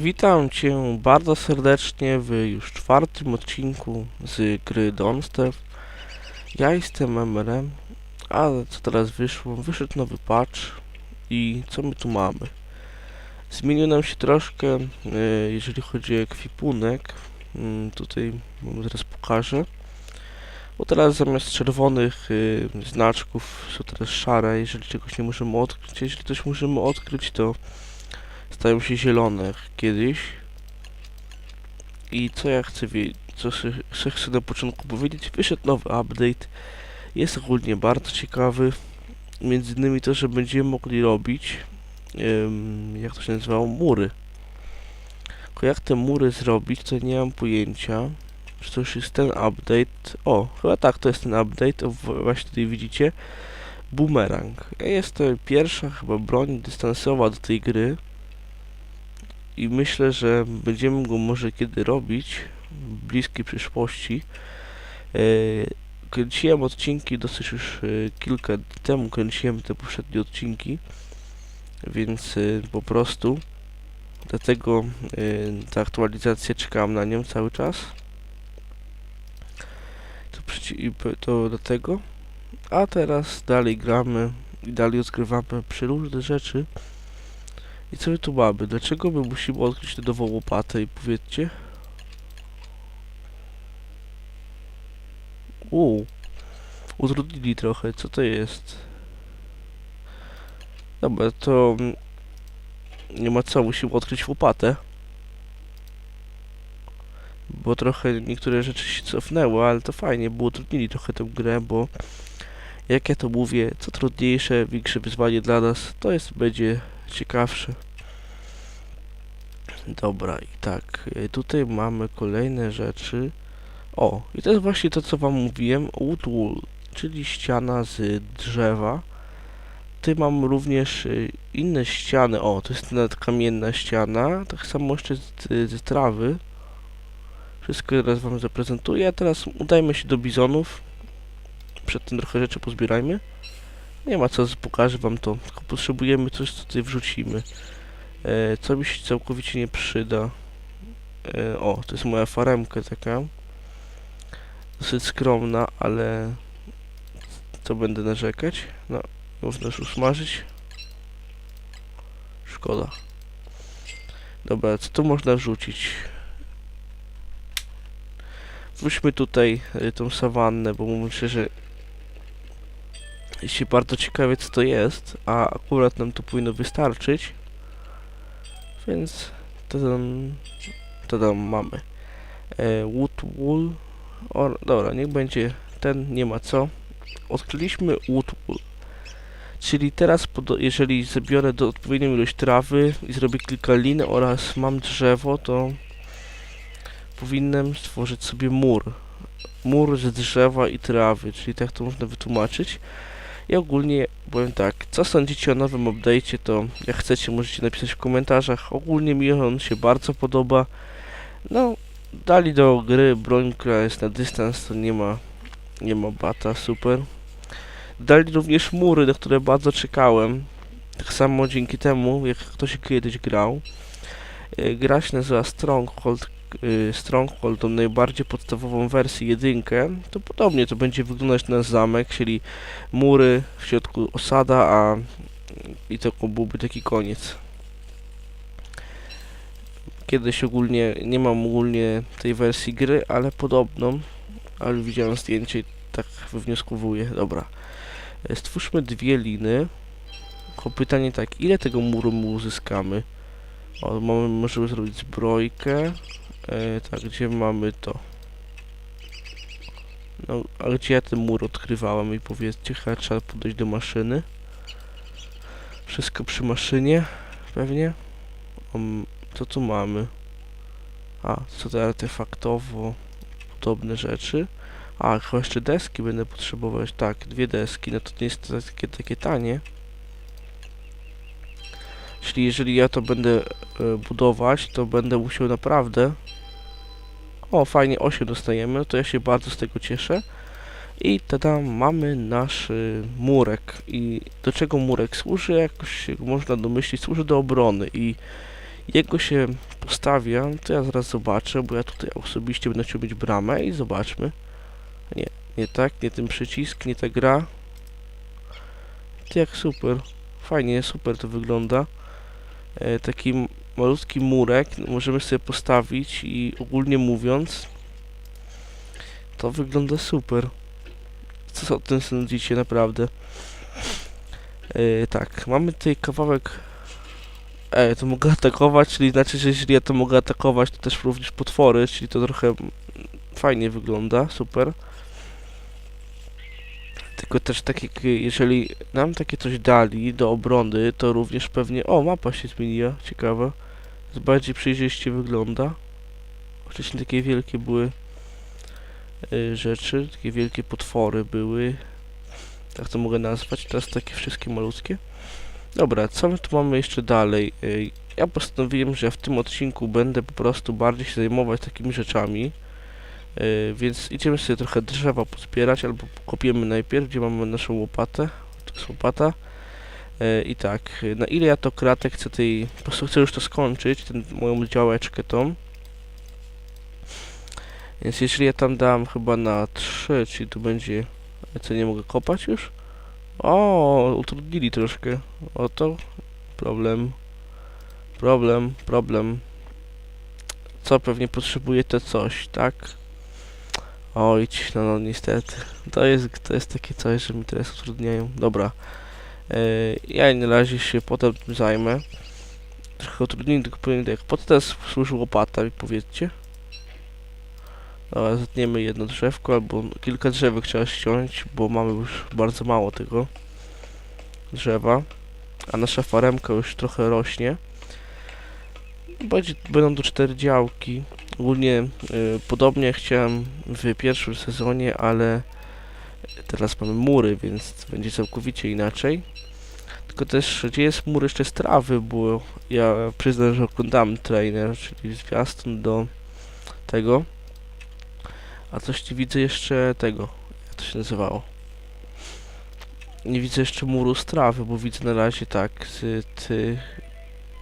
Witam Cię bardzo serdecznie w już czwartym odcinku z gry Don't Starve. Ja jestem MRM, a co teraz wyszło? Wyszedł nowy patch i co my tu mamy? Zmienił nam się troszkę, e, jeżeli chodzi o ekwipunek. Mm, Tutaj wam zaraz pokażę. Bo teraz zamiast czerwonych y, znaczków są teraz szare, jeżeli czegoś nie możemy odkryć. Jeśli coś możemy odkryć, to stają się zielone kiedyś. I co ja chcę wiedzieć, co se chcę na początku powiedzieć, wyszedł nowy update. Jest ogólnie bardzo ciekawy. Między innymi to, że będziemy mogli robić, jak to się nazywało, mury. Tylko jak te mury zrobić, to nie mam pojęcia. Czy to już jest ten update? O, chyba tak, to jest ten update. O, właśnie tutaj widzicie. Boomerang. Jest to pierwsza chyba broń dystansowa do tej gry. I myślę, że będziemy go może kiedy robić w bliskiej przyszłości. E, kręciłem odcinki dosyć już e, kilka dni temu kręciłem te poprzednie odcinki. Więc e, po prostu dlatego ta aktualizacja czekam na nią cały czas. To, to do tego. A teraz dalej gramy i dalej odkrywamy przeróżne rzeczy. I co my tu mamy? Dlaczego my musimy odkryć tę nową łopatę i powiedzcie? Uuu. Utrudnili trochę, co to jest? Dobra, to... mm, Nie ma co, musimy odkryć łopatę. Bo trochę niektóre rzeczy się cofnęły, ale to fajnie, bo utrudnili trochę tę grę, bo... Jak ja to mówię, co trudniejsze, większe wyzwanie dla nas, to jest, będzie ciekawsze. Dobra, i tak, e, tutaj mamy kolejne rzeczy. O, i to jest właśnie to, co wam mówiłem, wood wall, czyli ściana z drzewa. Tutaj mam również e, inne ściany, o, to jest nawet kamienna ściana, tak samo jeszcze z, z trawy. Wszystko teraz wam zaprezentuję, a teraz udajmy się do bizonów. Przed tym trochę rzeczy pozbierajmy. Nie ma co, pokażę wam to, tylko potrzebujemy coś, co tutaj wrzucimy. E, co mi się całkowicie nie przyda. E, o, to jest moja faremka taka. Dosyć skromna, ale co będę narzekać? No, można już usmażyć. Szkoda. Dobra, co tu można wrzucić? Wróćmy tutaj y, tą sawannę, bo mówię szczerze, się bardzo ciekawie co to jest, a akurat nam to powinno wystarczyć. Więc to tam, to tam mamy. E, wood wool. O, dobra, niech będzie ten, nie ma co. Odkryliśmy wood wool. Czyli teraz, jeżeli zabiorę do odpowiednią ilość trawy i zrobię kilka lin oraz mam drzewo, to powinienem stworzyć sobie mur. Mur z drzewa i trawy, czyli tak to można wytłumaczyć. I ogólnie powiem tak, co sądzicie o nowym update'cie, to jak chcecie możecie napisać w komentarzach. Ogólnie mi on się bardzo podoba. No, dali do gry broń, która jest na dystans, to nie ma, nie ma bata, super. Dali również mury, na które bardzo czekałem. Tak samo dzięki temu, jak ktoś kiedyś grał. E, Gra się nazywa Stronghold. E, Stronghold, tą najbardziej podstawową wersję jedynkę. To podobnie to będzie wyglądać na zamek, czyli mury, w środku osada, a i to byłby taki koniec. Kiedyś ogólnie, nie mam ogólnie tej wersji gry, ale podobną, ale widziałem zdjęcie i tak wywnioskowuję. Dobra. E, Stwórzmy dwie liny. Tylko pytanie tak, ile tego muru my uzyskamy? O, możemy zrobić zbrojkę. E, tak, gdzie mamy to? No, a gdzie ja ten mur odkrywałem i powiedzcie, chyba trzeba podejść do maszyny. Wszystko przy maszynie, pewnie. Um, co tu mamy? A, co to artefaktowo podobne rzeczy. A, chyba jeszcze deski będę potrzebować. Tak, dwie deski, no to nie jest takie, takie tanie. Czyli jeżeli ja to będę e, budować, to będę musiał naprawdę... O, fajnie, 8 dostajemy, to ja się bardzo z tego cieszę. I tada, mamy nasz y, murek. I do czego murek służy? Jak się można domyślić, służy do obrony. I jego się postawia, to ja zaraz zobaczę, bo ja tutaj osobiście będę chciał mieć bramę i zobaczmy. Nie, nie tak, nie ten przycisk, nie ta gra. Ty jak super. Fajnie, super to wygląda. E, taki malutki murek możemy sobie postawić i ogólnie mówiąc to wygląda super. Co o tym sądzicie naprawdę? E, tak, mamy tutaj kawałek E, to mogę atakować, czyli znaczy, że jeżeli ja to mogę atakować, to też również potwory, czyli to trochę fajnie wygląda, super. Tylko też tak jak jeżeli nam takie coś dali do obrony, to również pewnie... O, mapa się zmieniła, ciekawe. Jest bardziej przejrzyście wygląda. Wcześniej takie wielkie były y, rzeczy, takie wielkie potwory były. Tak to mogę nazwać, teraz takie wszystkie malutkie. Dobra, co my tu mamy jeszcze dalej? Ej, Ja postanowiłem, że w tym odcinku będę po prostu bardziej się zajmować takimi rzeczami. Yy, więc idziemy sobie trochę drzewa pozbierać, albo kopiemy najpierw, gdzie mamy naszą łopatę. To jest łopata. Yy, I tak, na ile ja to kratek chcę tej... Po prostu chcę już to skończyć, tę moją działeczkę tą. Więc jeżeli ja tam dam chyba na 3, czyli tu będzie... Co, nie mogę kopać już? O, utrudnili troszkę. Oto problem. Problem, problem. Co pewnie potrzebuje to coś, tak? Oj, no, no niestety. To jest, to jest takie coś, że mi teraz utrudniają. Dobra. Yy, ja na razie się potem tym zajmę. Trochę utrudnień, tylko powiem tak. Po co teraz służy łopata, mi powiedzcie? Dobra, zetniemy jedno drzewko, albo kilka drzewek trzeba ściąć, bo mamy już bardzo mało tego drzewa, a nasza faremka już trochę rośnie. Będzie, będą tu cztery działki. Ogólnie y, podobnie chciałem w pierwszym sezonie, ale teraz mamy mury, więc będzie całkowicie inaczej. Tylko też, gdzie jest mur jeszcze z trawy, bo ja przyznam, że oglądałem trainer, czyli zwiastun do tego. A coś nie widzę jeszcze tego, jak to się nazywało. Nie widzę jeszcze muru z trawy, bo widzę na razie tak z ty...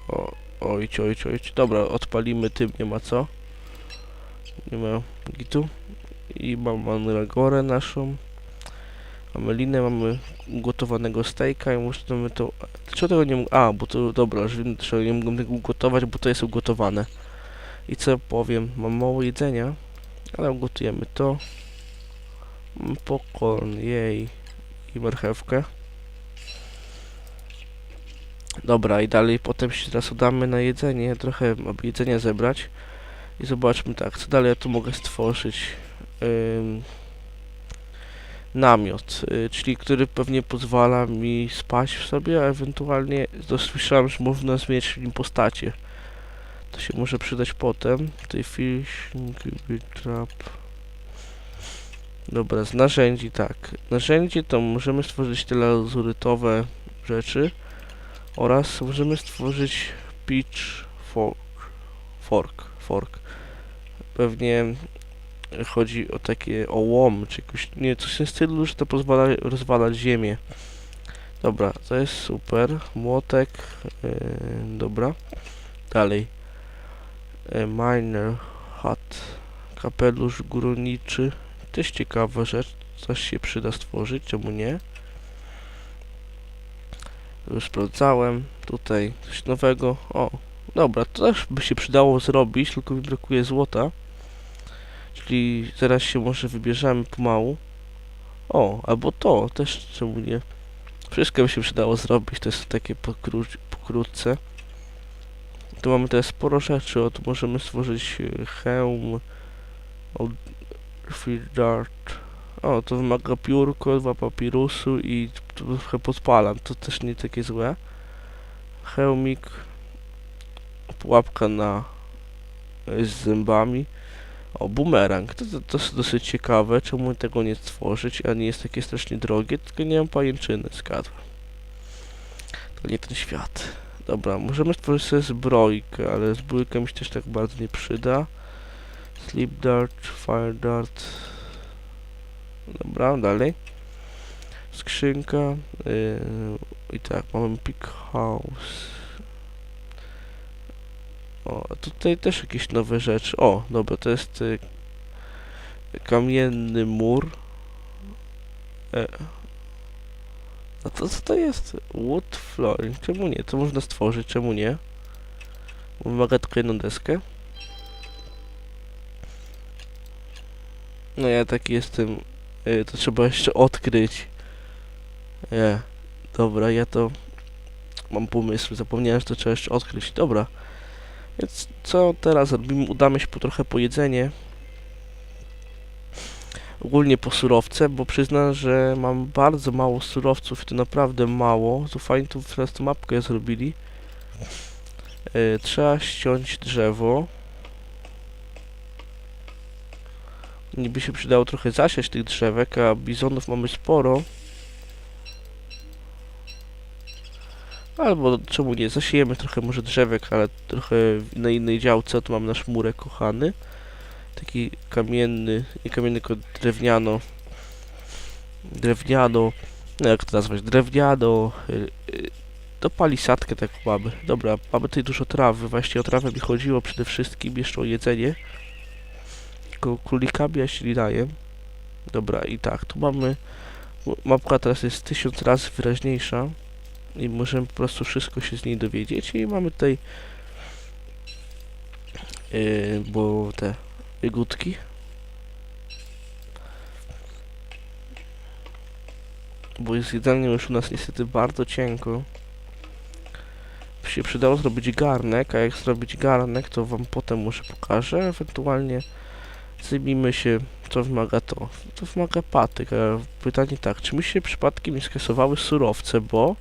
O, ojć, ojć, ojć. Dobra, odpalimy tym, nie ma co. Nie ma gitu. I mam mandragorę naszą. Mamy linę, mamy ugotowanego stejka i możemy to... Dlaczego tego nie. A, bo to... Dobra, że dlaczego nie mogłem tego ugotować, bo to jest ugotowane. I co powiem, mam mało jedzenia, ale ugotujemy to. Mam popcorn, jej. I marchewkę. Dobra, i dalej potem się teraz udamy na jedzenie, trochę aby jedzenia zebrać. I zobaczmy tak, co dalej ja tu mogę stworzyć. Namiot, y, czyli który pewnie pozwala mi spać w sobie, a ewentualnie dosłyszałem, że można zmieniać w nim postacie. To się może przydać potem. Tutaj fish, incubator trap. Dobra, z narzędzi tak. Narzędzie to możemy stworzyć te lazurytowe rzeczy oraz możemy stworzyć pitch fork. Fork, fork. Pewnie chodzi o takie o łom, czy jakoś, nie, coś w tym stylu, że to pozwala rozwalać ziemię. Dobra, to jest super. Młotek, yy, dobra. Dalej. Yy, miner hat. Kapelusz górniczy. Też ciekawa rzecz. Coś się przyda stworzyć, czemu nie? Już sprawdzałem. Tutaj coś nowego. O, dobra, to też by się przydało zrobić, tylko mi brakuje złota. Czyli zaraz się może wybierzemy pomału. O, albo to, też czemu nie? Wszystko by się przydało zrobić, to jest takie pokró pokrótce. Tu mamy teraz sporo rzeczy, o tu możemy stworzyć e, hełm, o, free dart. O, to wymaga piórko, dwa papirusu i trochę podpalam, to też nie takie złe. Hełmik, pułapka na e, z zębami. O, bumerang, to, to, to jest dosyć ciekawe, czemu tego nie stworzyć, a nie jest takie strasznie drogie, tylko nie mam pajęczyny, zgadłem. To nie ten świat. Dobra, możemy stworzyć sobie zbrojkę, ale zbrojka mi się też tak bardzo nie przyda. Sleep dart, fire dart. Dobra, dalej. Skrzynka. Yy, I tak, mamy pick house. O, tutaj też jakieś nowe rzeczy. O, dobra, to jest y, kamienny mur. E. A to co to jest? Wood flooring. Czemu nie? To można stworzyć, czemu nie? Wymaga tylko jedną deskę. No ja taki jestem. y, To trzeba jeszcze odkryć. Nie. Dobra, ja to mam pomysł. Zapomniałem, że to trzeba jeszcze odkryć. Dobra. Więc co teraz robimy? Udamy się po trochę po jedzenie. Ogólnie po surowce, bo przyznam, że mam bardzo mało surowców, to naprawdę mało. To fajnie tu teraz tą mapkę zrobili. E, trzeba ściąć drzewo. Niby się przydało trochę zasiać tych drzewek, a bizonów mamy sporo. Albo czemu nie, zasiejemy trochę może drzewek, ale trochę na innej działce, tu mam nasz murek kochany. Taki kamienny, nie kamienny, tylko drewniano. Drewniano, no jak to nazwać, drewniano. y, y, To palisadkę tak mamy. Dobra, mamy tutaj dużo trawy, właśnie o trawę mi chodziło przede wszystkim, jeszcze o jedzenie. Tylko królikami ja się daję. Dobra, i tak, tu mamy, mapka teraz jest tysiąc razy wyraźniejsza i możemy po prostu wszystko się z niej dowiedzieć. I mamy tutaj yy, bo te jagódki bo jest jedzenie już u nas niestety bardzo cienko. Się przydało zrobić garnek, a jak zrobić garnek to wam potem może pokażę, ewentualnie zajmijmy się co wymaga to, to wymaga patyk, pytanie tak, czy mi się przypadkiem nie skasowały surowce, bo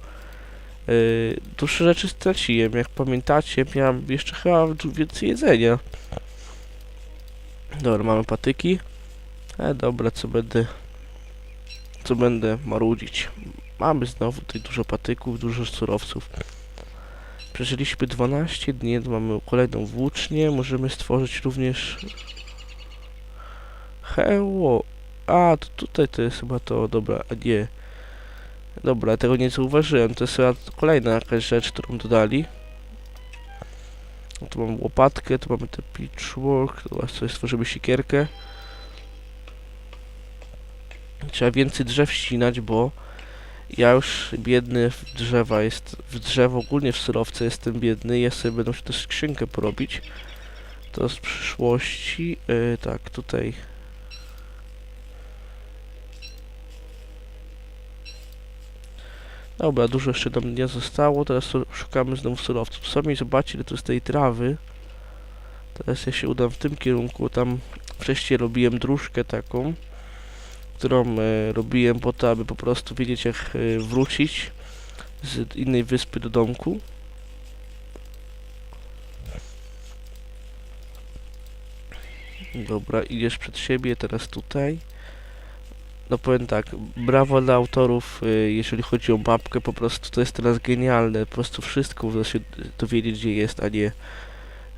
Dużo rzeczy straciłem. Jak pamiętacie, miałem jeszcze chyba więcej jedzenia. Dobra, mamy patyki. E, dobra, co będę... Co będę marudzić. Mamy znowu tutaj dużo patyków, dużo surowców. Przeżyliśmy 12 dni, mamy kolejną włócznię. Możemy stworzyć również... Heło! A, to tutaj to jest chyba to, dobra, a nie. Dobra, tego nie zauważyłem. To jest kolejna jakaś rzecz, którą dodali. Tu mamy łopatkę, tu mamy te pitchwork, tu sobie stworzymy sikierkę. Trzeba więcej drzew ścinać, bo ja już biedny w drzewa jest, w drzewo, ogólnie w surowce jestem biedny. Ja sobie będę musiał też skrzynkę porobić. To z przyszłości. Yy, tak, tutaj Dobra, dużo jeszcze nam nie zostało, teraz szukamy znowu surowców. Sami zobaczcie, ile tu jest tej trawy. Teraz ja się udam w tym kierunku, tam wcześniej robiłem dróżkę taką, którą e, robiłem po to, aby po prostu wiedzieć jak e, wrócić z innej wyspy do domku. Dobra, idziesz przed siebie, teraz tutaj. No powiem tak, brawo dla autorów, y, jeżeli chodzi o mapkę, po prostu to jest teraz genialne, po prostu wszystko da się dowiedzieć gdzie jest, a nie,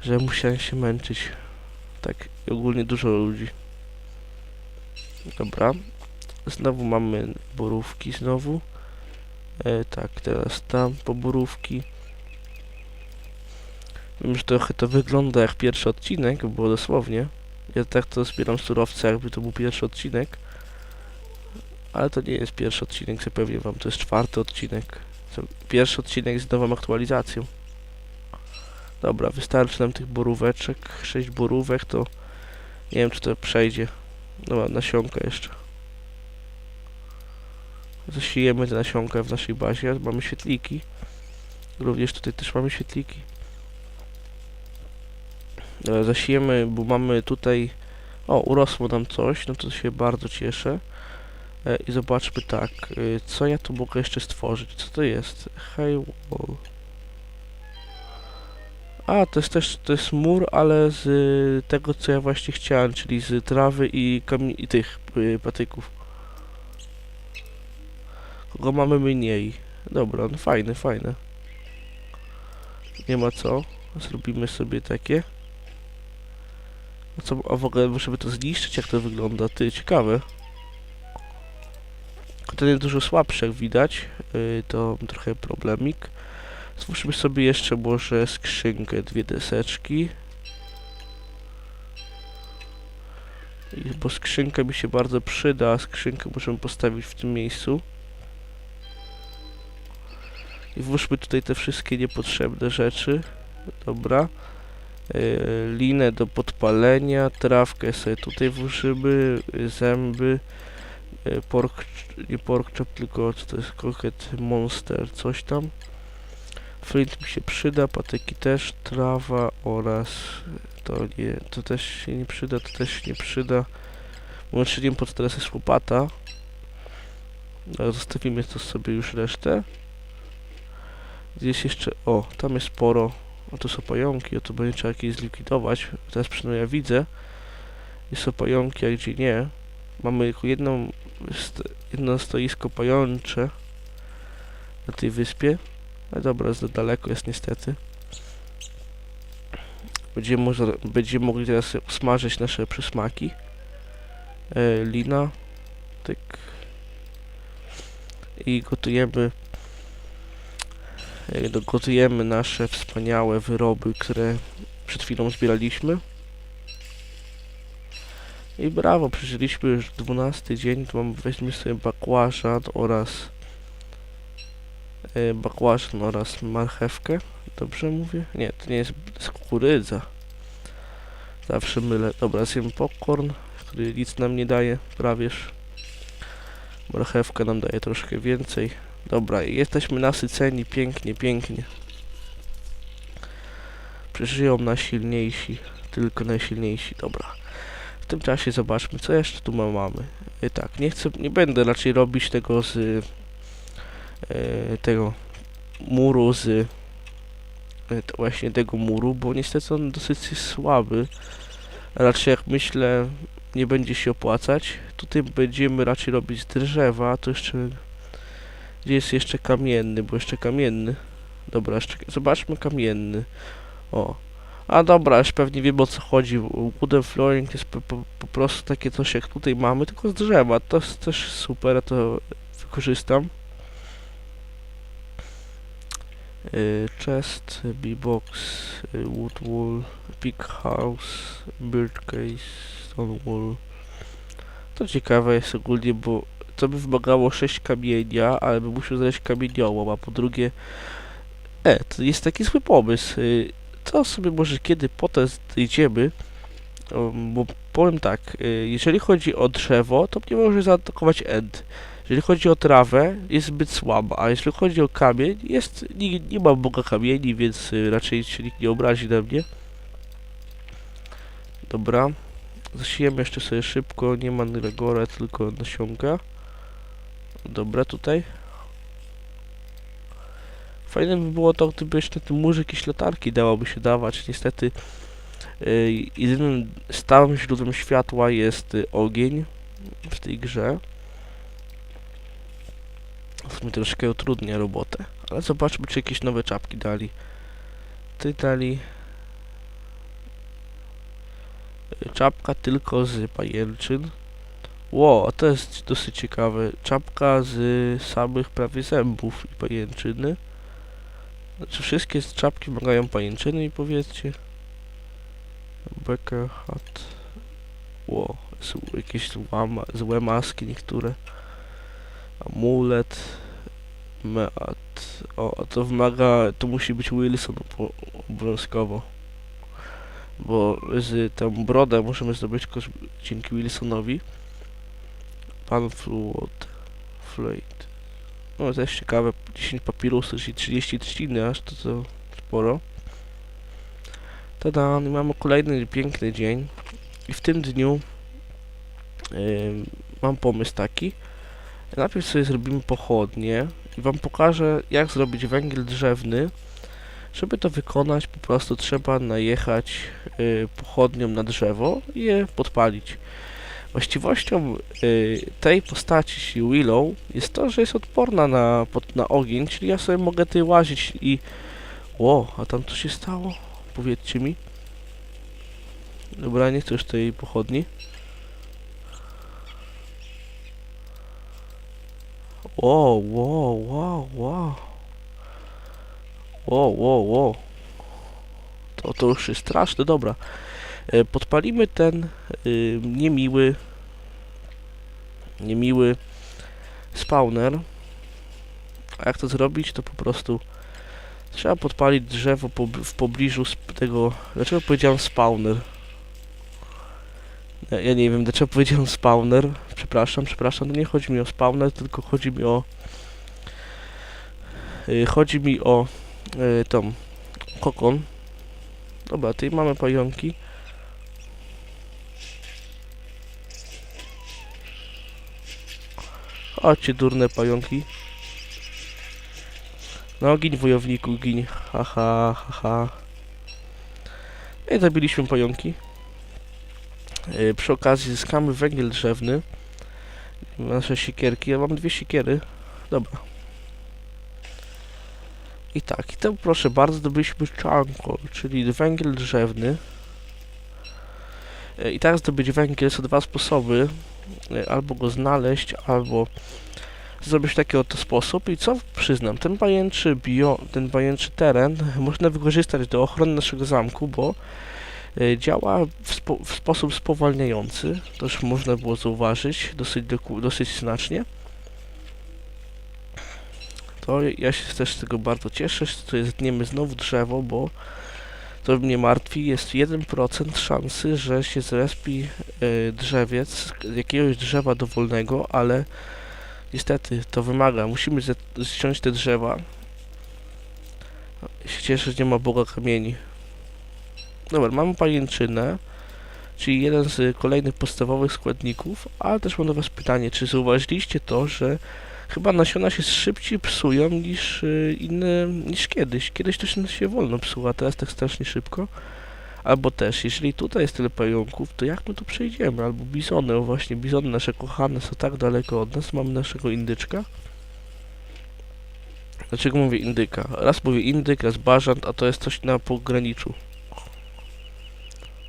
że musiałem się męczyć. Tak, ogólnie dużo ludzi. Dobra, znowu mamy borówki znowu. E, tak, teraz tam po borówki. Wiem, że trochę to wygląda jak pierwszy odcinek, bo dosłownie. Ja tak to zbieram surowce, jakby to był pierwszy odcinek. Ale to nie jest pierwszy odcinek, zapewnię wam, to jest czwarty odcinek. Pierwszy odcinek z nową aktualizacją. Dobra, wystarczy nam tych boróweczek. 6 borówek to... Nie wiem, czy to przejdzie. Dobra, nasionka jeszcze. Zasiejemy te nasionka w naszej bazie. Mamy świetliki. Również tutaj też mamy świetliki. Dobra, zasiejemy, bo mamy tutaj... O, urosło nam coś, no to się bardzo cieszę. E, I zobaczmy tak, y, co ja tu mogę jeszcze stworzyć? Co to jest? Hey wall. A, to jest też, to jest mur, ale z y, tego, co ja właśnie chciałem, czyli z trawy i i tych patyków. Kogo mamy mniej? Dobra, no fajne, fajne. Nie ma co. Zrobimy sobie takie. A co, a w ogóle musimy to zniszczyć, jak to wygląda? Ty, ciekawe. Jest dużo słabszy, jak widać. Yy, to trochę problemik. Stwórzmy sobie jeszcze może skrzynkę, dwie deseczki. I- Bo skrzynka mi się bardzo przyda, skrzynkę możemy postawić w tym miejscu. I włóżmy tutaj te wszystkie niepotrzebne rzeczy. Dobra. Yy, linę do podpalenia, trawkę sobie tutaj włożymy, yy, zęby, pork, nie pork chop, tylko co to jest, croquet monster, coś tam. Flint mi się przyda, patyki też, trawa oraz to nie, to też się nie przyda, to też się nie przyda. Łącznie pod teraz jest łopata. Zostawimy to sobie już resztę. Gdzieś jeszcze, o, tam jest sporo. O, to są pająki, o to będzie trzeba jakieś zlikwidować. Teraz przynajmniej ja widzę. Jest są pająki, a gdzie nie. Mamy tylko jedną, jedno stoisko pającze na tej wyspie. Ale dobra, za daleko jest niestety. Będziemy, może, będziemy mogli teraz usmażyć nasze przysmaki. E, lina. Tyk. I gotujemy e, gotujemy nasze wspaniałe wyroby, które przed chwilą zbieraliśmy. I brawo, przeżyliśmy już 12 dzień, to mam, weźmy sobie bakłażan oraz e, bakłażan oraz marchewkę. Dobrze mówię? Nie, to nie jest, to jest kukurydza. Zawsze mylę. Dobra, zjem popcorn, który nic nam nie daje, prawież. Marchewka nam daje troszkę więcej. Dobra, jesteśmy nasyceni, pięknie, pięknie. Przeżyją najsilniejsi, tylko najsilniejsi, dobra. W tym czasie zobaczmy, co jeszcze tu ma- mamy. I tak, nie chcę, nie będę raczej robić tego z e, tego muru z e, właśnie tego muru, bo niestety on dosyć słaby. Raczej jak myślę, nie będzie się opłacać. Tutaj będziemy raczej robić drzewa, to jeszcze gdzie jest jeszcze kamienny, bo jeszcze kamienny. Dobra, jeszcze zobaczmy kamienny. O. A dobra, już pewnie wiem o co chodzi. Wooden flooring jest po, po, po prostu takie coś jak tutaj mamy, tylko z drzewa. To jest też super, ja to wykorzystam. Y, chest, B-box, y, wood wall, pig house, bird case, stone wall. To ciekawe jest ogólnie, bo to by wymagało 6 kamienia, ale by musiał znaleźć kamieniołom, a po drugie... E, to jest taki zły pomysł. To sobie może kiedy potem zejdziemy, um, bo powiem tak, y, jeżeli chodzi o drzewo, to nie może zaatakować end. Jeżeli chodzi o trawę, jest zbyt słaba, a jeżeli chodzi o kamień, jest, nie, nie ma boga kamieni, więc y, raczej się nikt nie obrazi na mnie. Dobra. Zasiejemy jeszcze sobie szybko, nie ma Nyragora, tylko nasionka. Dobra, tutaj. Fajne by było to, gdyby jeszcze tym murze jakieś latarki dałoby się dawać. Niestety y, jedynym stałym źródłem światła jest y, ogień w tej grze. To mi troszkę utrudnia robotę. Ale zobaczmy, czy jakieś nowe czapki dali. Ty dali... y, Czapka tylko z pajęczyn. Ło, a to jest dosyć ciekawe. Czapka z samych prawie zębów i pajęczyny. Znaczy wszystkie czapki wymagają pajęczyny i powiedzcie. Becker hat. Ło, są jakieś złe maski niektóre. Amulet. Meat. O, to wymaga, to musi być Wilson obo- obowiązkowo. Bo z tą brodę możemy zdobyć dzięki Wilsonowi. Pan Fluot. Flate. No jest ciekawe, 10 papirusów, czyli 30 trzciny, aż to co sporo. Tada, i mamy kolejny piękny dzień. I w tym dniu ym, mam pomysł taki. Najpierw sobie zrobimy pochodnie i wam pokażę jak zrobić węgiel drzewny. Żeby to wykonać po prostu trzeba najechać y, pochodnią na drzewo i je podpalić. Właściwością y, tej postaci Willow jest to, że jest odporna na, pod, na ogień, czyli ja sobie mogę tutaj łazić i... Ło, a tam co się stało? Powiedzcie mi. Dobra, nie chcę już tej pochodni. Wow, wow, wow, wow. Ło, ło, ło. To, to już jest straszne, dobra. E, podpalimy ten y, niemiły niemiły spawner. A jak to zrobić, to po prostu trzeba podpalić drzewo pob- w pobliżu tego... Dlaczego powiedziałem spawner? Ja, ja nie wiem, dlaczego powiedziałem spawner. Przepraszam, przepraszam, to nie chodzi mi o spawner, tylko chodzi mi o... y, chodzi mi o y, tą kokon. Dobra, tutaj mamy pająki. Chodźcie, durne pająki. No, gin wojowniku, gin. Haha, haha. No I zabiliśmy pająki. Yy, przy okazji zyskamy węgiel drzewny. Nasze siekierki. Ja mam dwie siekiery. Dobra. I tak, i to proszę bardzo, zdobyliśmy charcoal, czyli węgiel drzewny. Yy, I teraz zdobyć węgiel są dwa sposoby. Albo go znaleźć, albo zrobić w taki oto sposób i co przyznam, ten pajęczy bio, ten pajęczy teren można wykorzystać do ochrony naszego zamku, bo y, działa w, spo, w sposób spowalniający, to już można było zauważyć dosyć, dosyć znacznie. To ja się też z tego bardzo cieszę, że tutaj zetniemy znowu drzewo, bo to mnie martwi, jest 1% szansy, że się zrespi y, drzewiec jakiegoś drzewa dowolnego, ale Niestety, to wymaga. Musimy ściąć te drzewa. Się cieszę, że nie ma Boga kamieni. Dobra, mamy pajęczynę, czyli jeden z kolejnych podstawowych składników, ale też mam do Was pytanie, czy zauważyliście to, że chyba nasiona się szybciej psują niż y, inne, niż kiedyś. Kiedyś to się, się wolno psuło, a teraz tak strasznie szybko. Albo też, jeżeli tutaj jest tyle pająków, to jak my tu przejdziemy? Albo bizony, o właśnie, bizony nasze kochane są tak daleko od nas, mamy naszego indyczka. Dlaczego mówię indyka? Raz mówię indyk, raz bażant, a to jest coś na pograniczu.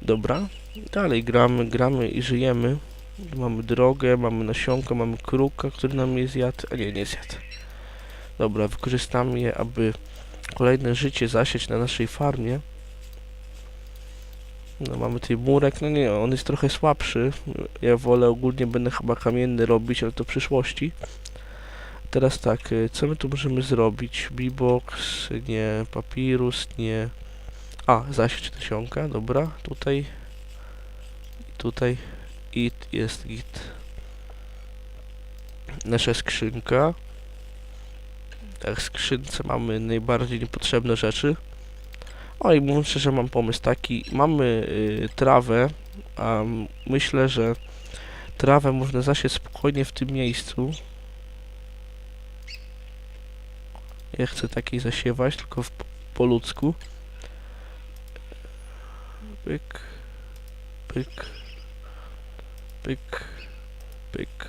Dobra, dalej gramy, gramy i żyjemy. Mamy drogę, mamy nasionka, mamy kruka, który nam je zjadł, a nie, nie zjadł. Dobra, wykorzystamy je, aby kolejne życie zasiać na naszej farmie. No mamy tutaj murek, no nie, on jest trochę słabszy. Ja wolę ogólnie będę chyba kamienny robić, ale to w przyszłości. Teraz tak, y, co my tu możemy zrobić? B-box, nie, papirus, nie. A, zasieć nasionka, dobra, tutaj. Tutaj. I jest git. Nasza skrzynka. Tak, w skrzynce mamy najbardziej niepotrzebne rzeczy. O i mówiąc szczerze, mam pomysł taki. Mamy y, trawę, a myślę, że trawę można zasieć spokojnie w tym miejscu. Ja chcę takiej zasiewać, tylko w, po ludzku. Pyk, pyk, pyk, pyk.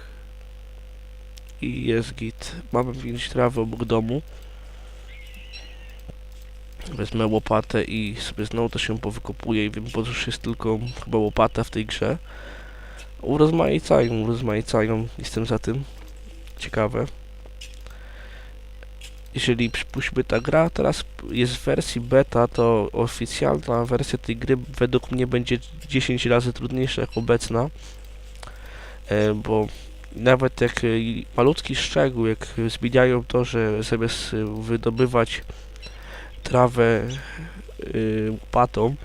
I jest git. Mamy pięć trawy obok domu. Wezmę łopatę i sobie znowu to się powykopuję i wiem, co już jest tylko chyba łopata w tej grze. Urozmaicają, urozmaicają, jestem za tym. Ciekawe. Jeżeli przypuśćmy ta gra teraz jest w wersji beta, to oficjalna wersja tej gry według mnie będzie 10 razy trudniejsza jak obecna. E, bo nawet jak e, malutki szczegół, jak zmieniają to, że zamiast e, wydobywać trawę łopatą,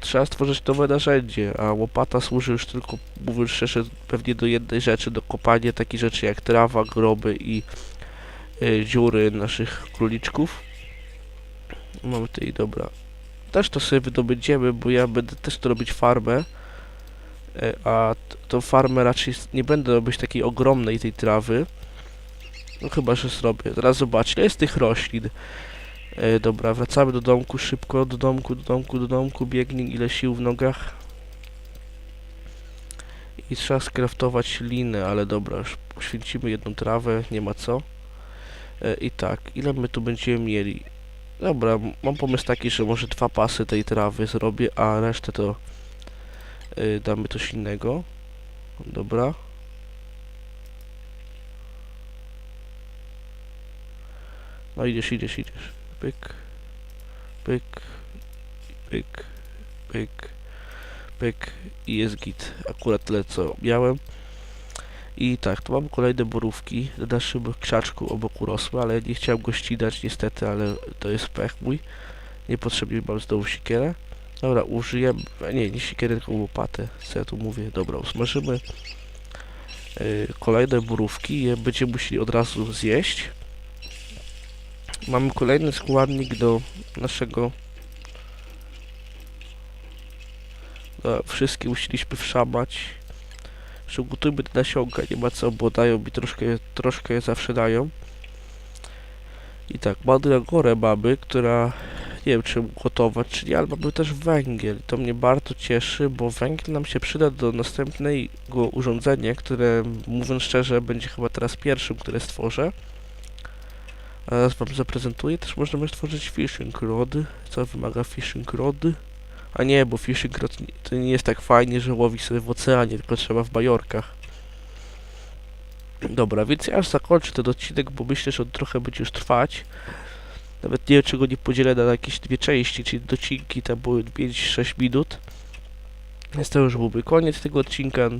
trzeba stworzyć nowe narzędzie, a łopata służy już tylko, mówiąc szczerze, pewnie do jednej rzeczy, do kopania takich rzeczy jak trawa, groby i dziury naszych króliczków. Mamy tutaj, dobra. Też to sobie wydobędziemy, bo ja będę też to robić farmę, a tą farmę raczej nie będę robić takiej ogromnej tej trawy. No chyba, że zrobię. Teraz zobaczcie, jest tych roślin. E, dobra, wracamy do domku szybko, do domku, do domku, do domku, biegnij ile sił w nogach. I trzeba skraftować linę, ale dobra, już poświęcimy jedną trawę, nie ma co. E, I tak, ile my tu będziemy mieli? Dobra, mam pomysł taki, że może dwa pasy tej trawy zrobię, a resztę to damy coś innego. Dobra. No idziesz, idziesz, idziesz. Pyk, pyk, pyk, pyk, pyk i jest git. Akurat tyle co miałem. I tak, tu mam kolejne borówki na naszym krzaczku obok urosły, ale nie chciałem go ścinać niestety, ale to jest pech mój. Niepotrzebnie mam znowu sikierę. Dobra, użyjemy, a nie, nie sikierę, tylko łopatę, co ja tu mówię. Dobra, usmażymy y, kolejne borówki, je będziemy musieli od razu zjeść. Mamy kolejny składnik do naszego do wszystkie musieliśmy wszamać. Przygotujmy te nasionka, nie ma co, bo dają mi troszkę, troszkę je zawsze dają. I tak, mandragorę mamy, która nie wiem czy gotować, czy nie, ale mamy też węgiel. To mnie bardzo cieszy, bo węgiel nam się przyda do następnego urządzenia, które mówiąc szczerze będzie chyba teraz pierwszym, które stworzę. A Zaraz wam zaprezentuję. Też możemy stworzyć fishing rody. Co wymaga fishing rody? A nie, bo fishing rod to nie jest tak fajnie, że łowi sobie w oceanie, tylko trzeba w bajorkach. Dobra, więc ja już zakończę ten odcinek, bo myślę, że on trochę będzie już trwać. Nawet nie wiem, czy go nie podzielę na jakieś dwie części, czyli docinki te były 5-6 minut. Więc to już byłby koniec tego odcinka.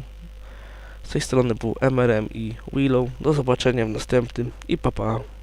Z tej strony był MRM i Willow. Do zobaczenia w następnym i pa pa.